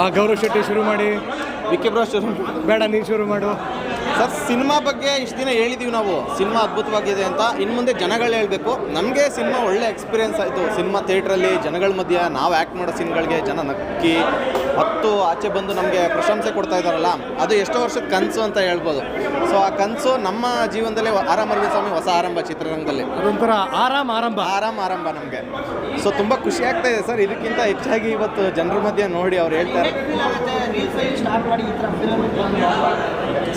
ಆ, ಗೌರವ್ ಶೆಟ್ಟಿ ಶುರು ಮಾಡಿ. ವಿಕೆ ಬ್ರೋ ಶುರು ಬೇಡ ನೀನು ಶುರು ಮಾಡು. ಸರ್ ಸಿನಿಮಾ ಬಗ್ಗೆ ಇಷ್ಟು ದಿನ ಹೇಳಿದ್ದೀವಿ ನಾವು. ಸಿನಿಮಾ ಅದ್ಭುತವಾಗಿದೆ ಅಂತ. ಇನ್ನು ಮುಂದೆ ಜನಗಳು ಹೇಳಬೇಕು. ನಮಗೆ ಸಿನಿಮಾ ಒಳ್ಳೆ ಎಕ್ಸ್ಪೀರಿಯನ್ಸ್ ಆಯಿತು. ಸಿನಿಮಾ ಥಿಯೇಟ್ರಲ್ಲಿ ಜನಗಳ ಮಧ್ಯೆ ನಾವು ಆ್ಯಕ್ಟ್ ಮಾಡೋ ಸಿನಿಮಾಗಳಿಗೆ ಜನ ನಕ್ಕಿ ಹತ್ತು ಆಚೆ ಬಂದು ನಮಗೆ ಪ್ರಶಂಸೆ ಕೊಡ್ತಾ ಇದ್ದಾರಲ್ಲ ಅದು ಎಷ್ಟೋ ವರ್ಷದ ಕನಸು ಅಂತ ಹೇಳ್ಬೋದು. ಸೊ ಆ ಕನಸು ನಮ್ಮ ಜೀವನದಲ್ಲಿ ಆರಾಮ್ ಅರವಿಂದ್ ಸ್ವಾಮಿ ಹೊಸ ಆರಂಭ ಚಿತ್ರರಂಗದಲ್ಲಿ. ಅದೊಂಥರ ಆರಾಮ್ ಆರಂಭ. ಆರಾಮ ಆರಂಭ ನಮಗೆ. ಸೊ ತುಂಬ ಖುಷಿ ಆಗ್ತಾ ಇದೆ ಸರ್ ಇದಕ್ಕಿಂತ ಹೆಚ್ಚಾಗಿ ಇವತ್ತು ಜನರ ಮಧ್ಯೆ ನೋಡಿ ಅವ್ರು ಹೇಳ್ತಾರೆ.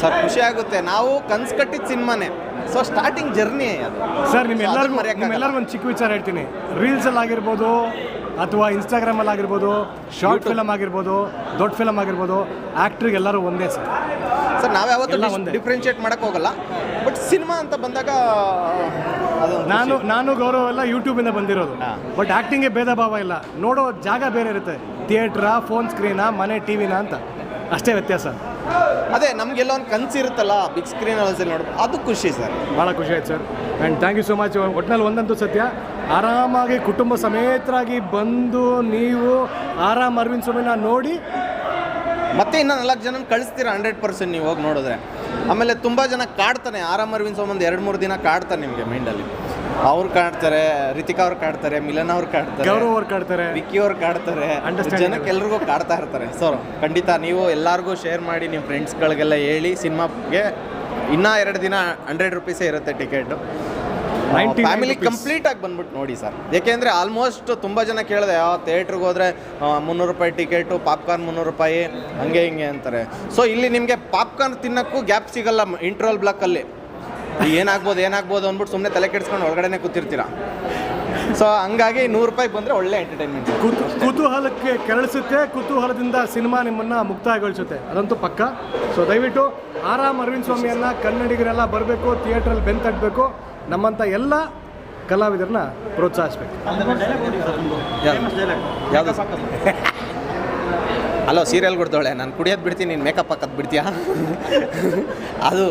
ಸರ್ ಖುಷಿ ಆಗುತ್ತೆ. ನಾವು ಕನ್ಸು ಕಟ್ಟಿದ ಸಿನಿಮಾನೇ. ಸೊ ಸ್ಟಾರ್ಟಿಂಗ್ ಜರ್ನಿ ಅದು. ಸರ್ ನಿಮ್ಮೆಲ್ಲರಿಗೂ ಎಲ್ಲರಿಗೂ ಒಂದು ಚಿಕ್ಕ ವಿಚಾರ ಹೇಳ್ತೀನಿ. ರೀಲ್ಸಲ್ಲಿ ಆಗಿರ್ಬೋದು ಅಥವಾ ಇನ್ಸ್ಟಾಗ್ರಾಮಲ್ಲಿ ಆಗಿರ್ಬೋದು ಶಾರ್ಟ್ ಫಿಲಮ್ ಆಗಿರ್ಬೋದು ದೊಡ್ಡ ಫಿಲಮ್ ಆಗಿರ್ಬೋದು ಆ್ಯಕ್ಟ್ರಿಗೆ ಎಲ್ಲರೂ ಒಂದೇ ಸರ್. ಸರ್ ನಾವು ಯಾವತ್ತೂ ಎಲ್ಲ ಒಂದೇ. ಡಿಫ್ರೆನ್ಶಿಯೇಟ್ ಮಾಡಕ್ ಹೋಗಲ್ಲ. ಬಟ್ ಸಿನಿಮಾ ಅಂತ ಬಂದಾಗ ನಾನು ನಾನು ಗೌರವ ಎಲ್ಲ ಯೂಟ್ಯೂಬಿಂದ ಬಂದಿರೋದು. ಬಟ್ ಆ್ಯಕ್ಟಿಂಗ್ಗೆ ಭೇದ ಭಾವ ಇಲ್ಲ. ನೋಡೋ ಜಾಗ ಬೇರೆ ಇರುತ್ತೆ. ಥಿಯೇಟ್ರಾ ಫೋನ್ ಸ್ಕ್ರೀನಾ ಮನೆ ಟಿ ವಿನ ಅಂತ. ಅಷ್ಟೇ ವ್ಯತ್ಯಾಸ. ಅದೇ ನಮಗೆಲ್ಲ ಒಂದು ಕನ್ಸು ಇರುತ್ತಲ್ಲ ಬಿಗ್ ಸ್ಕ್ರೀನ್ ಅಲ್ಲಿ ನೋಡೋದು. ಅದು ಖುಷಿ ಸರ್. ಭಾಳ ಖುಷಿ ಆಯ್ತು sir. And thank you so much ಒಟ್ಟಿನಲ್ಲಿ ಒಂದಂತೂ ಸತ್ಯ. ಆರಾಮಾಗಿ ಕುಟುಂಬ ಸಮೇತರಾಗಿ ಬಂದು ನೀವು ಆರಾಮ್ ಅರವಿಂದ್ ಸ್ವಾಮಿನ ನೋಡಿ. ಮತ್ತೆ ಇನ್ನು ನಾಲ್ಕು ಜನ ಕಳಿಸ್ತೀರಾ ಹಂಡ್ರೆಡ್ ಪರ್ಸೆಂಟ್ ನೀವು ಹೋಗಿ ನೋಡಿದ್ರೆ. ಆಮೇಲೆ ತುಂಬ ಜನ ಕಾಡ್ತಾನೆ ಆರಾಮ್ ಅರವಿಂದ್ ಸ್ವಾಮಿ ಎರಡು ಮೂರು ದಿನ ಕಾಡ್ತಾನೆ ನಿಮಗೆ ಮೈಂಡಲ್ಲಿ ಅವ್ರು ಕಾಡ್ತಾರೆ ರಿತಿಕಾ ಅವ್ರು ಕಾಡ್ತಾರೆ ಮಿಲನ್ ಅವ್ರು ಕಾಡ್ತಾರೆ ಗೌರವ್ ಅವ್ರು ಕಾಡ್ತಾರೆ. ವಿಕ್ಕಿ ಅವ್ರು ಕಾಡ್ತಾರೆ. ಜನಕ್ಕೆ ಎಲ್ರಿಗೂ ಕಾಡ್ತಾ ಇರ್ತಾರೆ. ಸೊ ಖಂಡಿತ ನೀವು ಎಲ್ಲರಿಗೂ ಶೇರ್ ಮಾಡಿ ನಿಮ್ಮ ಫ್ರೆಂಡ್ಸ್ಗಳಿಗೆಲ್ಲ ಹೇಳಿ ಸಿನಿಮಾಗೆ ಇನ್ನೂ ಎರಡು ದಿನ ಹಂಡ್ರೆಡ್ ರುಪೀಸೇ ಇರುತ್ತೆ ಟಿಕೆಟು 99 ಫ್ಯಾಮಿಲಿ. ಕಂಪ್ಲೀಟ್ ಆಗಿ ಬಂದ್ಬಿಟ್ಟು ನೋಡಿ ಸರ್. ಯಾಕೆಂದ್ರೆ ಆಲ್ಮೋಸ್ಟ್ ತುಂಬ ಜನ ಕೇಳಿದೆ ಯಾವ ಥಿಯೇಟ್ರಿಗೆ ಹೋದ್ರೆ ಮುನ್ನೂರು ರೂಪಾಯಿ ಟಿಕೆಟು ಪಾಪ್ಕಾರ್ನ್ ಮುನ್ನೂರು ರೂಪಾಯಿ ಹಂಗೆ ಹಿಂಗೆ ಅಂತಾರೆ. ಸೊ ಇಲ್ಲಿ ನಿಮಗೆ ಪಾಪ್ಕಾರ್ನ್ ತಿನ್ನಕ್ಕೂ ಗ್ಯಾಪ್ ಸಿಗಲ್ಲ ಇಂಟ್ರೋಲ್ ಬ್ಲಾಕಲ್ಲಿ ಏನಾಗ್ಬೋದು ಏನಾಗ್ಬೋದು ಅಂದ್ಬಿಟ್ಟು ಸುಮ್ಮನೆ ತಲೆ ಕೆಡಿಸ್ಕೊಂಡು ಒಳಗಡೆನೆ ಕೂತಿರ್ತೀರ? ಸೊ ಹಂಗಾಗಿ ನೂರು ರೂಪಾಯಿ ಬಂದರೆ ಒಳ್ಳೆ ಎಂಟರ್ಟೈನ್ಮೆಂಟ್ ಕುತು ಕುತೂಹಲಕ್ಕೆ ಕೆರಳಿಸುತ್ತೆ ಕುತೂಹಲದಿಂದ ಸಿನಿಮಾ ನಿಮ್ಮನ್ನು ಮುಕ್ತಾಯಗೊಳಿಸುತ್ತೆ. ಅದಂತೂ ಪಕ್ಕ. ಸೊ ದಯವಿಟ್ಟು ಆರಾಮ್ ಅರವಿಂದ್ ಸ್ವಾಮಿಯನ್ನ ಕನ್ನಡಿಗರೆಲ್ಲ ಬರಬೇಕು ಥಿಯೇಟ್ರಲ್ಲಿ ಬೆನ್ ತಟ್ಟಬೇಕು ನಮ್ಮಂಥ ಎಲ್ಲ ಕಲಾವಿದರನ್ನ ಪ್ರೋತ್ಸಾಹಿಸ್ಬೇಕು. ಯಾವುದು? ಹಲೋ ಸೀರಿಯಲ್ ಕೊಡ್ತಾಳೆ ನಾನು ಕುಡಿಯೋದು ಬಿಡ್ತೀನಿ ನೀನು ಮೇಕಪ್ ಹಾಕೋದು ಬಿಡ್ತೀಯಾ? ಅದು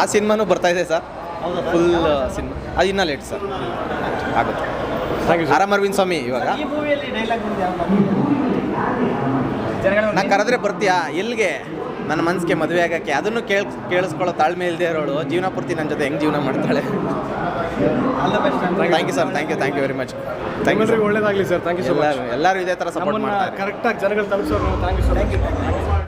ಆ ಸಿನಿಮಾನೂ ಬರ್ತಾ ಇದೆ ಸರ್. Full cinema. ಅದು ಇನ್ನೂ ಲೇಟ್ ಸರ್. ಆಗುತ್ತೆ. ಥ್ಯಾಂಕ್ ಯು ಆರಾಮ್ ಅರವಿಂದ್ ಸ್ವಾಮಿ ಇವಾಗ? ನಾ ಕರೆದ್ರೆ ಬರ್ತೀಯಾ? ಎಲ್ಲಿಗೆ ನನ್ನ ಮನಸ್ಸಿಗೆ ಮದುವೆ ಆಗೋಕ್ಕೆ. ಅದನ್ನು ಕೇಳ ಕೇಳಿಸ್ಕೊಳ್ಳೋ ತಾಳ್ಮೆ ಇಲ್ಲದೆ ಇರೋಳು. ಜೀವನ ಪೂರ್ತಿ ನನ್ನ ಜೊತೆ ಹೆಂಗೆ ಜೀವನ ಮಾಡ್ತಾಳೆ? Thank you sir thank you thank you very much thank you ಒಳ್ಳೇದಾಗಲಿ sir thank you sir much ಎಲ್ಲರೂ ಎಲ್ಲರೂ ಇದೇ ಥರ ಸಪೋರ್ಟ್ ಮಾಡ್ತಾರೆ. ಕರೆಕ್ಟಾಗಿ ಜನಗಳು ತಲುಪಿಸೋರು ಥ್ಯಾಂಕ್ ಯು ಥ್ಯಾಂಕ್ ಮಚ್